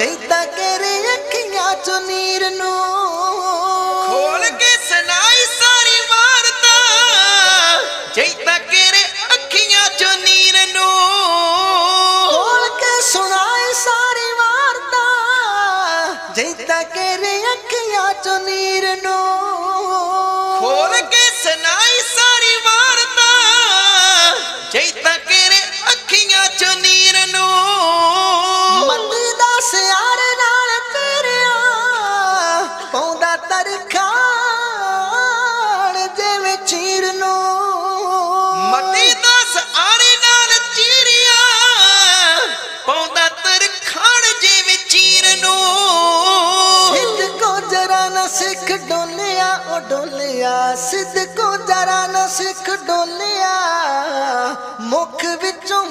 ਜੈਤਾ ਕਰੇ ਅੱਖੀਆਂ ਚੋਂ ਨੀਰ ਨੂੰ। ਖੋਲ ਕੇ ਸੁਣਾਈ ਸਾਰੀ ਵਾਰਤਾ। ਜੈਤਾ ਕੇਰੇ ਅੱਖੀਆਂ ਚੋਂ ਨੀਰ ਨੂੰ। ਖੋਲ ਕੇ ਸੁਣਾਏ ਸਾਰੀ ਵਾਰਤਾ। ਜੈਤਾ ਕਰੇ ਅੱਖੀਆਂ ਚੋਂ ਨੀਰ ਪਾਉਂਦਾ ਤਰਖਾਣ ਜਿਵੇਂ ਚੀਰ ਨੂੰ। ਮਤੀ ਦਸ ਆਰੇ ਨਾਲ ਚੀਰਿਆ ਪਾਉਂਦਾ ਤਰਖਾਣ ਜਿਵੇਂ ਚੀਰ ਨੂੰ। ਸਿੱਧ ਕੋ ਜਰਾ ਨਾ ਸਿੱਖ ਡੋਲਿਆ ਉਹ ਡੋਲਿਆ। ਸਿੱਧ ਕੋ ਜਰਾ ਨਾ ਸਿੱਖ ਡੋਲਿਆ ਮੁਖ ਵਿੱਚੋਂ